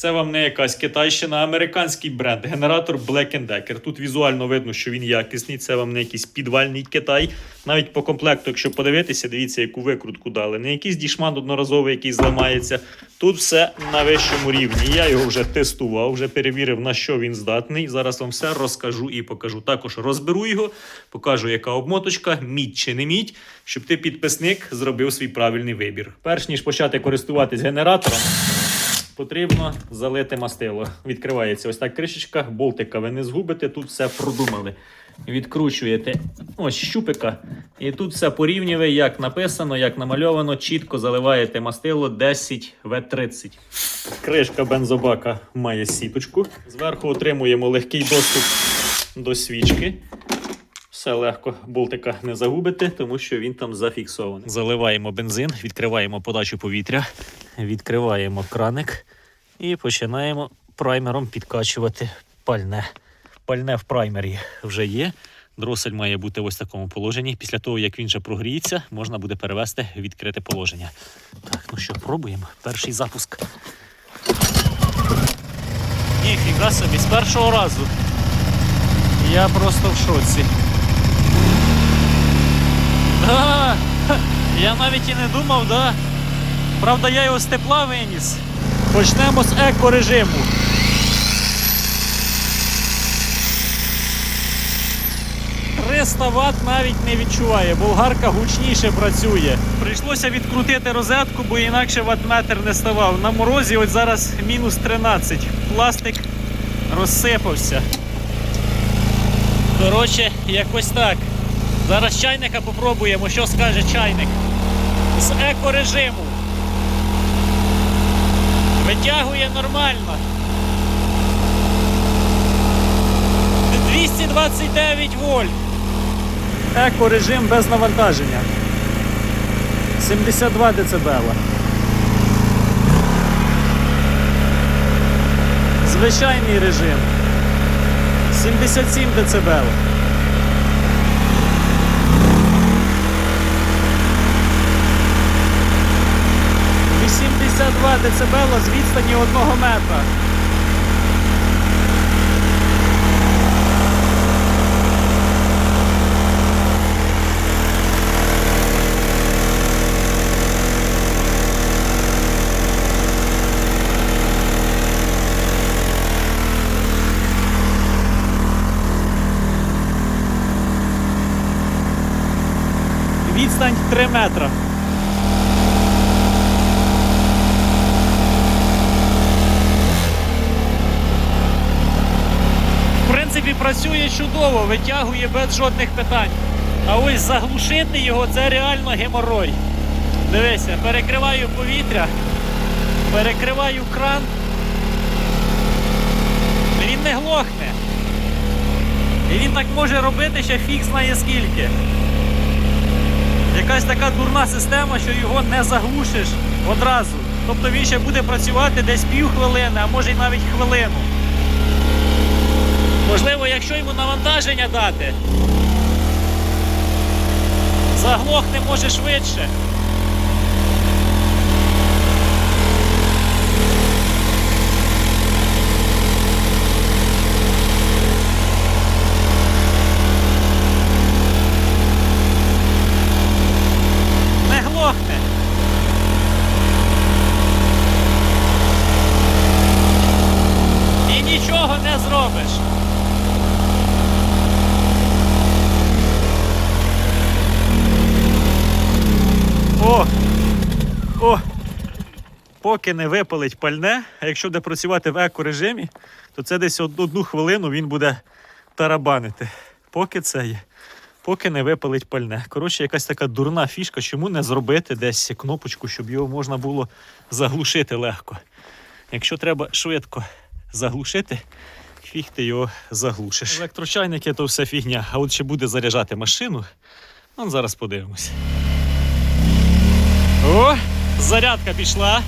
Це вам не якась китайщина, а американський бренд. Генератор Black Decker. Тут візуально видно, що він якісний. Це вам не якийсь підвальний Китай. Навіть по комплекту, якщо подивитися, дивіться, яку викрутку дали. Не якийсь дішман одноразовий, який зламається. Тут все на вищому рівні. Я його вже тестував, вже перевірив, на що він здатний. Зараз вам все розкажу і покажу. Також розберу його, покажу, яка обмоточка, мідь чи не мідь, щоб ти підписник зробив свій правильний вибір. Перш ніж почати користуватись генератором. Потрібно залити мастило. Відкривається ось так кришечка, болтика ви не згубите, тут все продумали. Відкручуєте ось щупика, і тут все порівнює, як написано, як намальовано, чітко заливаєте мастило 10 В30. Кришка бензобака має сіточку. Зверху отримуємо легкий доступ до свічки. Все легко, болтика не загубите, тому що він там зафіксований. Заливаємо бензин, відкриваємо подачу повітря, відкриваємо краник і починаємо праймером підкачувати пальне. Пальне в праймері вже є. Дросель має бути в ось такому положенні. Після того, як він вже прогріється, можна буде перевести відкрите положення. Так, ну що, пробуємо. Перший запуск. Ніфіга собі, з першого разу. Я просто в шоці. Да, я навіть і не думав, да. Правда, я його з тепла виніс. Почнемо з еко-режиму. «300 Вт навіть не відчуває, болгарка гучніше працює. Прийшлося відкрутити розетку, бо інакше ватметр не ставав. На морозі ось зараз мінус 13. Пластик розсипався. Коротше, якось так. Зараз чайника попробуємо, що скаже чайник. З екорежиму. Витягує нормально. 229 вольт. Екорежим без навантаження. 72 дБ. Звичайний режим. 77 дБ. – 82 дБ з відстані 1 метра. Відстань 3 метра. В принципі, працює чудово, витягує без жодних питань. А ось заглушити його це реально геморой. Дивися, перекриваю повітря, перекриваю кран. Він не глохне. І він так може робити ще фіг знає скільки. Якась така дурна система, що його не заглушиш одразу. Тобто він ще буде працювати десь пів хвилини, а може й навіть хвилину. Можливо, якщо йому навантаження дати, заглохне може швидше. Не глохне. І нічого не зробиш. О! О! Поки не випалить пальне, а якщо буде працювати в еко-режимі, то це десь одну хвилину він буде тарабанити. Поки це є. Поки не випалить пальне. Коротше, якась така дурна фішка, чому не зробити десь кнопочку, щоб його можна було заглушити легко. Якщо треба швидко заглушити, фіг ти його заглушиш. Електрочайники то все фігня. А от чи буде заряджати машину, ну, зараз подивимось. О, зарядка пішла.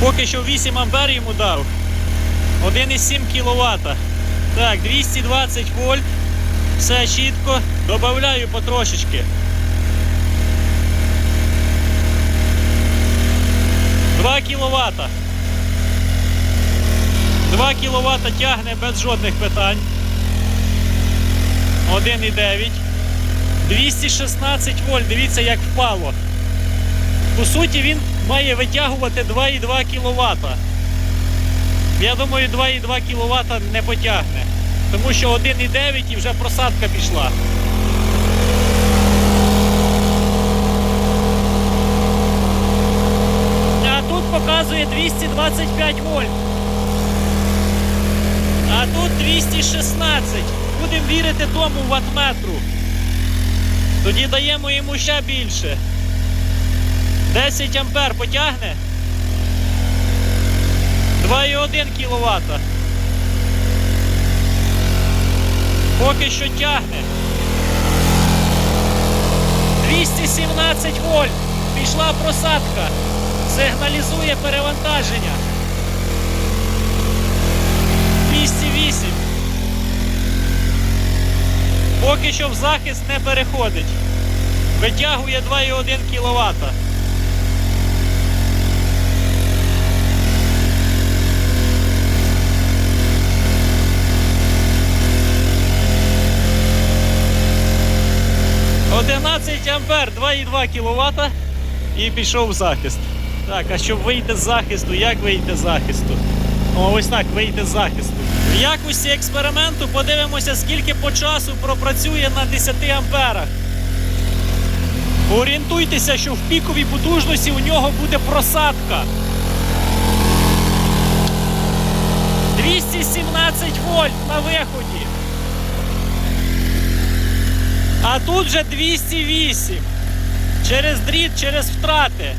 Поки що 8 ампер йому дав. 1,7 кВт. Так, 220 вольт. Все чітко. Добавляю потрошечки. 2 кВт. 2 кВт тягне без жодних питань. 1,9. 216 вольт. Дивіться, як впало. По суті, він має витягувати 2,2 кВт. Я думаю, 2,2 кВт не потягне. Тому що 1,9 і вже просадка пішла. А тут показує 225 вольт. А тут 216. Будемо вірити тому ватметру. Тоді даємо йому ще більше. 10 ампер потягне. 2,1 кВт. Поки що тягне. 217 вольт. Пішла просадка. Сигналізує перевантаження. 208. Поки що в захист не переходить. Витягує 2,1 кВт. Ампер 2,2 кВт і пішов в захист. Так, а щоб вийти з захисту, як вийти з захисту? О, ось так, вийти з захисту. В якості експерименту подивимося, скільки по часу пропрацює на 10 амперах. Орієнтуйтеся, що в піковій потужності у нього буде просадка. 217 вольт на виході. А тут вже 208. Через дріт, через втрати.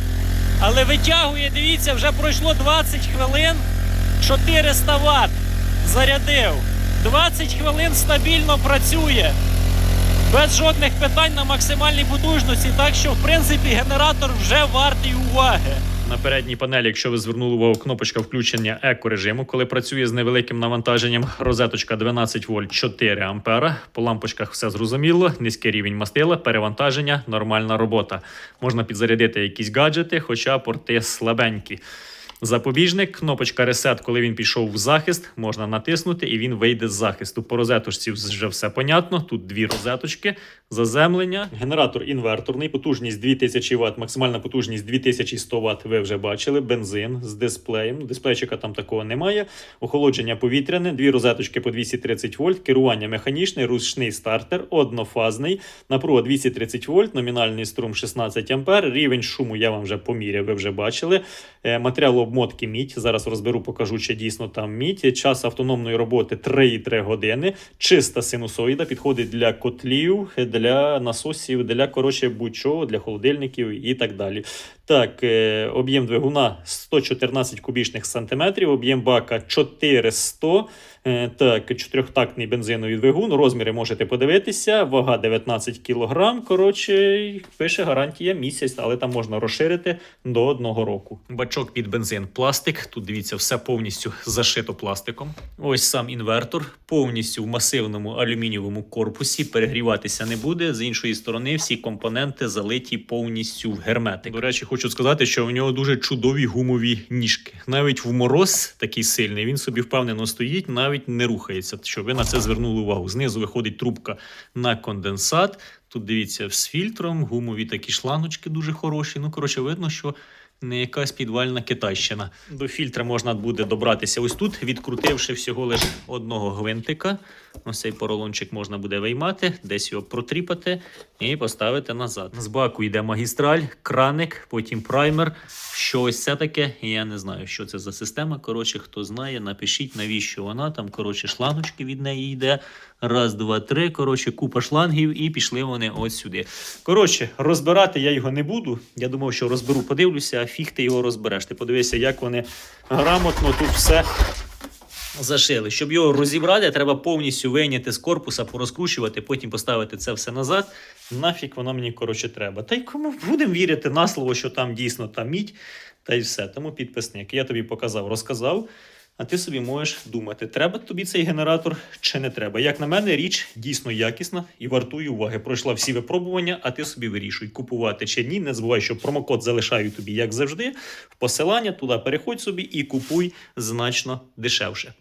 Але витягує, дивіться, вже пройшло 20 хвилин, 400 Вт. Зарядив. 20 хвилин стабільно працює. Без жодних питань на максимальній потужності. Так що, в принципі, генератор вже вартий уваги. На передній панелі, якщо ви звернули увагу, кнопочка включення еко-режиму, коли працює з невеликим навантаженням, розеточка 12 вольт 4 ампера. По лампочках все зрозуміло, низький рівень мастила, перевантаження, нормальна робота. Можна підзарядити якісь гаджети, хоча порти слабенькі. Запобіжник, кнопочка Reset, коли він пішов в захист, можна натиснути і він вийде з захисту. По розеточці вже все понятно. Тут дві розеточки, заземлення. Генератор інверторний, потужність 2000 Вт, максимальна потужність 2100 Вт. Ви вже бачили. Бензин з дисплеєм. Дисплейчика там такого немає. Охолодження повітряне, дві розеточки по 230 вольт, керування механічне, ручний стартер, однофазний, напруга 230 вольт, номінальний струм 16 ампер. Рівень шуму я вам вже поміряв, ви вже бачили. Е, Матеріал обмотки мідь. Зараз розберу, покажу, чи дійсно там мідь. Час автономної роботи 3,3 години. Чиста синусоїда підходить для котлів, для насосів, для коротше будь-чого, для холодильників і так далі. Так, е, об'єм двигуна 114 кубічних сантиметрів, об'єм бака 400. Е, Так, чотирьохтактний бензиновий двигун. Розміри можете подивитися. Вага 19 кг. Коротше, пише гарантія місяць, але там можна розширити до одного року. Бачок під бензин пластик. Тут дивіться, все повністю зашито пластиком. Ось сам інвертор, повністю в масивному алюмінієвому корпусі. Перегріватися не буде. З іншої сторони, всі компоненти залиті повністю в герметик. До речі, хочу сказати, що у нього дуже чудові гумові ніжки. Навіть в мороз такий сильний, він собі впевнено стоїть, навіть не рухається. Щоб ви на це звернули увагу. Знизу виходить трубка на конденсат. Тут дивіться з фільтром, гумові такі шланочки дуже хороші. Ну, коротше, видно, що не якась підвальна китайщина. До фільтра можна буде добратися ось тут, відкрутивши всього лише одного гвинтика. Ось цей поролончик можна буде виймати, десь його протріпати і поставити назад. З баку йде магістраль, краник, потім праймер. Що ось це таке? Я не знаю, що це за система. Коротше, хто знає, напишіть, навіщо вона. Там, коротше, шлангочки від неї йде. Раз, два, три. Коротше, купа шлангів, і пішли вони ось сюди. Коротше, розбирати я його не буду. Я думав, що розберу, подивлюся, а фіг ти його розбереш. Ти подивися, як вони грамотно тут все зашили. Щоб його розібрати, треба повністю вийняти з корпуса, порозкручувати, потім поставити це все назад. Нафіг воно мені коротше треба. Та й кому будемо вірити на слово, що там дійсно там мідь, та й все. Тому підписник. Я тобі показав, розказав. А ти собі можеш думати, треба тобі цей генератор чи не треба. Як на мене, річ дійсно якісна і вартує уваги. Пройшла всі випробування, а ти собі вирішуй, купувати чи ні. Не забувай, що промокод залишаю тобі, як завжди. В посилання туди переходь собі і купуй значно дешевше.